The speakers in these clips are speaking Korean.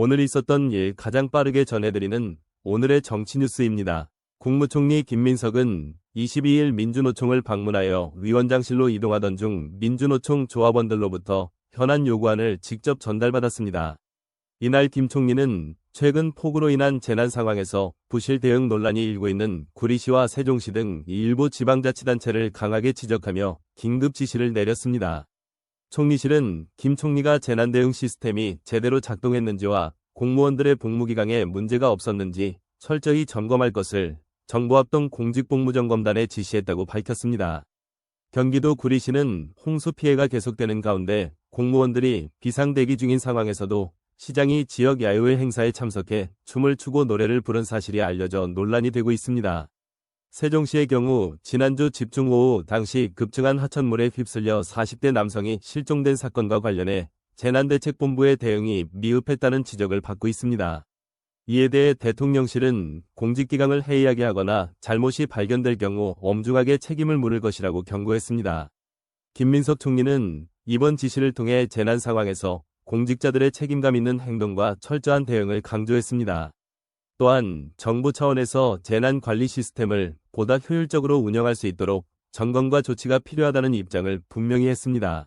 오늘 있었던 일 가장 빠르게 전해드리는 오늘의 정치 뉴스입니다. 국무총리 김민석은 22일 민주노총을 방문하여 위원장실로 이동하던 중 민주노총 조합원들로부터 현안 요구안을 직접 전달받았습니다. 이날 김 총리는 최근 폭우로 인한 재난 상황에서 부실 대응 논란이 일고 있는 구리시와 세종시 등 일부 지방자치단체를 강하게 지적하며 긴급 지시를 내렸습니다. 총리실은 김 총리가 재난 대응 시스템이 제대로 작동했는지와 공무원들의 복무기강에 문제가 없었는지 철저히 점검할 것을 정보합동 공직복무점검단에 지시했다고 밝혔습니다. 경기도 구리시는 홍수 피해가 계속되는 가운데 공무원들이 비상대기 중인 상황에서도 시장이 지역 야유회 행사에 참석해 춤을 추고 노래를 부른 사실이 알려져 논란이 되고 있습니다. 세종시의 경우 지난주 집중호우 당시 급증한 하천물에 휩쓸려 40대 남성이 실종된 사건과 관련해 재난대책본부의 대응이 미흡했다는 지적을 받고 있습니다. 이에 대해 대통령실은 공직기강을 해이하게 하거나 잘못이 발견될 경우 엄중하게 책임을 물을 것이라고 경고했습니다. 김민석 총리는 이번 지시를 통해 재난 상황에서 공직자들의 책임감 있는 행동과 철저한 대응을 강조했습니다. 또한 정부 차원에서 재난 관리 시스템을 보다 효율적으로 운영할 수 있도록 점검과 조치가 필요하다는 입장을 분명히 했습니다.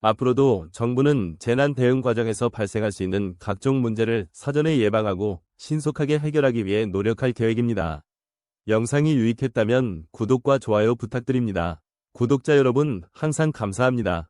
앞으로도 정부는 재난 대응 과정에서 발생할 수 있는 각종 문제를 사전에 예방하고 신속하게 해결하기 위해 노력할 계획입니다. 영상이 유익했다면 구독과 좋아요 부탁드립니다. 구독자 여러분 항상 감사합니다.